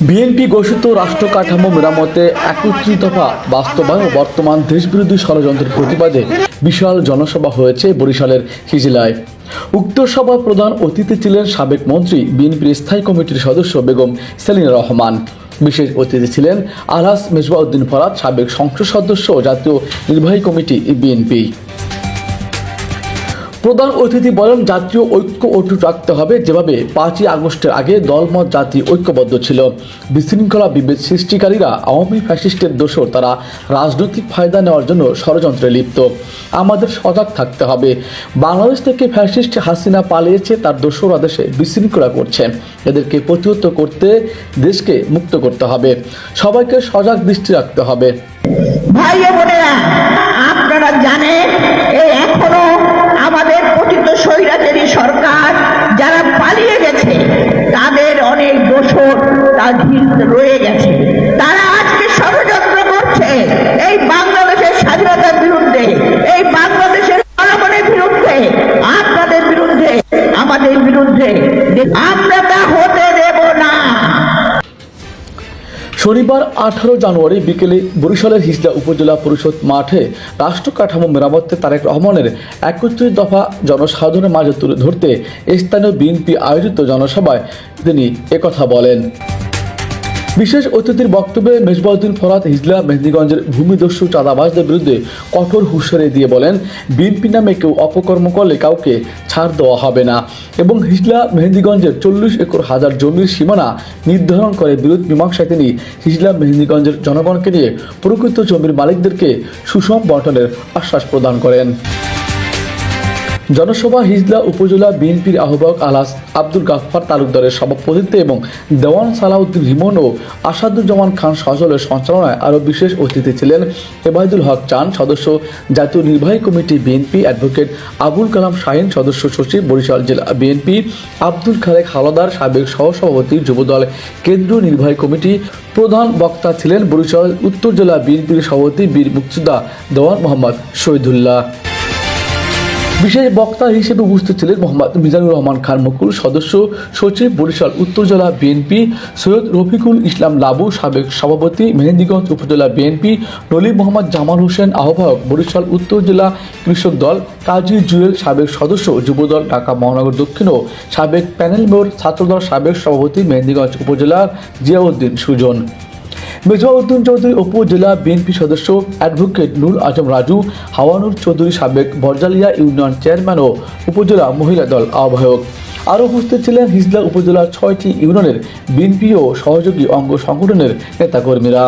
BNP ঘোষিত রাষ্ট্র কাঠামো মেরামতে একত্রিত দফা বাস্তবায়ন ও বর্তমান দেশবিরোধী ষড়যন্ত্রের প্রতিবাদে বিশাল জনসভা হয়েছে বরিশালের হিজিলায় উক্ত সভার প্রধান অতিথি ছিলেন সাবেক মন্ত্রী বিএনপির স্থায়ী কমিটির সদস্য বেগম সেলিনা রহমান। বিশেষ অতিথি ছিলেন আলহাস মেজবাউদ্দিন ফরাদ, সাবেক সংসদ সদস্য ও জাতীয় নির্বাহী কমিটি বিএনপি। প্রধান অতিথি বলেন, জাতীয় ঐক্য অটুট রাখতে হবে। যেভাবে পাঁচই আগস্টের আগে দলমত জাতি ঐক্যবদ্ধ ছিল, বিশৃঙ্খলা বিভেদ সৃষ্টিকারীরা আওয়ামী ফ্যাসিস্টের দোষর, তারা রাজনৈতিক ফায়দা নেওয়ার জন্য ষড়যন্ত্রে লিপ্ত। আমাদের সজাগ থাকতে হবে। বাংলাদেশ থেকে ফ্যাসিস্ট হাসিনা পালিয়েছে, তার দোসরা দেশে বিশৃঙ্খলা করছে। এদেরকে প্রতিহত করতে দেশকে মুক্ত করতে হবে। সবাইকে সজাগ দৃষ্টি রাখতে হবে। ভাই বোনেরা, আপনারা জানেন এই এখনও আমাদের পতিত স্বৈরাচারী সরকার যারা পালিয়ে গেছে, তাদের অনেক দোষর তা রয়ে গেছে। তারা আজকে ষড়যন্ত্র করছে এই বাংলাদেশের স্বাধীনতার বিরুদ্ধে, এই বাংলাদেশের জনগণের বিরুদ্ধে, আপনাদের বিরুদ্ধে, আমাদের বিরুদ্ধে। আমরা তা হতে শনিবার আঠারো জানুয়ারি বিকেলে বরিশালের হিজলা উপজেলা পরিষদ মাঠে রাষ্ট্র কাঠামো মেরামতে তারেক রহমানের একত্রিশ দফা জনসাধারণের মাঝে তুলে ধরতে স্থানীয় বিএনপি আয়োজিত জনসভায় তিনি একথা বলেন। বিশেষ অতিথির বক্তব্যে মেজবাউদ্দিন ফরাদ হিজলা মেহেন্দিগঞ্জের ভূমিদস্যু চাঁদাবাজদের বিরুদ্ধে কঠোর হুঁশিয়ারি দিয়ে বলেন, বিএনপি নামে কেউ অপকর্ম করলে কাউকে ছাড় দেওয়া হবে না। এবং হিজলা মেহেন্দিগঞ্জের চল্লিশ একর হাজার জমির সীমানা নির্ধারণ করে বিরোধ মীমাংসায় তিনি হিজলা মেহেন্দিগঞ্জের জনগণকে নিয়ে প্রকৃত জমির মালিকদেরকে সুষম বন্টনের আশ্বাস প্রদান করেন। জনসভা হিজলা উপজেলা বিএনপির আহ্বায়ক আলাস আব্দুল গাফফার তালুকদারের সভাপতিত্বে এবং দেওয়ান সালাউদ্দিন রিমন ও আসাদুজ্জামান খান সজলের সঞ্চালনায় আরও বিশেষ অতিথি ছিলেন এবায়দুল হক চান সদস্য জাতীয় নির্বাহী committee BNP advocate Abul Kalam Shahin সদস্য সচিব বরিশাল জেলা বিএনপি আব্দুল খালেক হাওলাদার সাবেক সহসভাপতি যুবদল কেন্দ্রীয় নির্বাহী কমিটি প্রধান বক্তা ছিলেন বরিশাল উত্তর জেলা বিএনপির সভাপতি বীর মুক্তিযোদ্ধা দেওয়ান মোহাম্মদ শহীদুল্লাহ। বিশেষ বক্তা হিসেবে উপস্থিত ছিলেন মোহাম্মদ মিজানুর রহমান খান মুকুল, সদস্য সচিব বরিশাল উত্তর জেলা বিএনপি, সৈয়দ রফিকুল ইসলাম লাবু, সাবেক সভাপতি মেহেন্দিগঞ্জ উপজেলা বিএনপি নলিম মোহাম্মদ জামাল হোসেন, আহ্বায়ক বরিশাল উত্তর জেলা কৃষক দল, কাজী জুয়েল সাবেক সদস্য যুবদল ঢাকা মহানগর দক্ষিণ ও সাবেক প্যানেল মেয়র ছাত্রদল সাবেক সভাপতি মেহেন্দিগঞ্জ উপজেলার জিয়াউদ্দিন সুজন। মেজবাউদ্দিন চৌধুরী উপজেলা বিএনপি সদস্য অ্যাডভোকেট নুর আজম রাজু, হাওয়ানুর চৌধুরী সাবেক বরজালিয়া ইউনিয়ন চেয়ারম্যান ও উপজেলা মহিলা দল আহ্বায়ক। আরও উপস্থিত ছিলেন হিজলা উপজেলার ছয়টি ইউনিয়নের বিএনপি ও সহযোগী অঙ্গ সংগঠনের নেতাকর্মীরা।